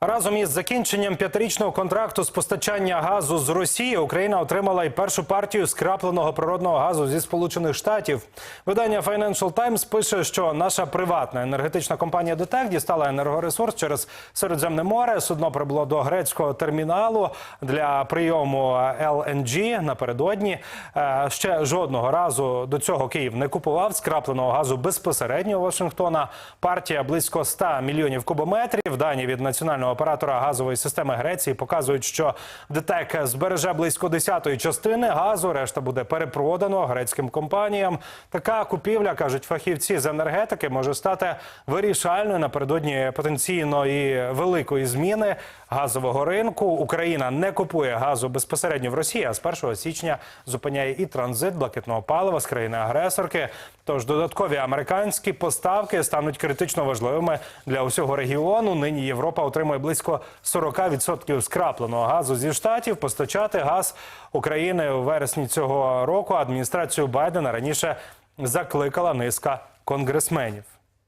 Разом із закінченням п'ятирічного контракту з постачання газу з Росії Україна отримала і першу партію скрапленого природного газу зі Сполучених Штатів. Видання Financial Times пише, що наша приватна енергетична компанія ДТЕК дістала енергоресурс через Середземне море. Судно прибуло до грецького терміналу для прийому LNG напередодні. Е, Ще жодного разу до цього Київ не купував скрапленого газу безпосередньо Вашингтона. Партія близько 100 мільйонів кубометрів. Дані від національного оператора газової системи Греції показують, що ДТЕК збереже близько десятої частини газу. Решта буде перепродано грецьким компаніям. Така купівля кажуть фахівці з енергетики може стати вирішальною напередодні потенційної великої зміни газового ринку. Україна не купує газу безпосередньо в Росії, а з 1 січня зупиняє і транзит блакитного палива з країни-агресорки. Тож додаткові американські поставки стануть критично важливими для усього регіону. Нині Європа отримує близько 40% скрапленого газу зі штатів. Постачати газ України у вересні цього року адміністрацію Байдена раніше закликала низка конгресменів.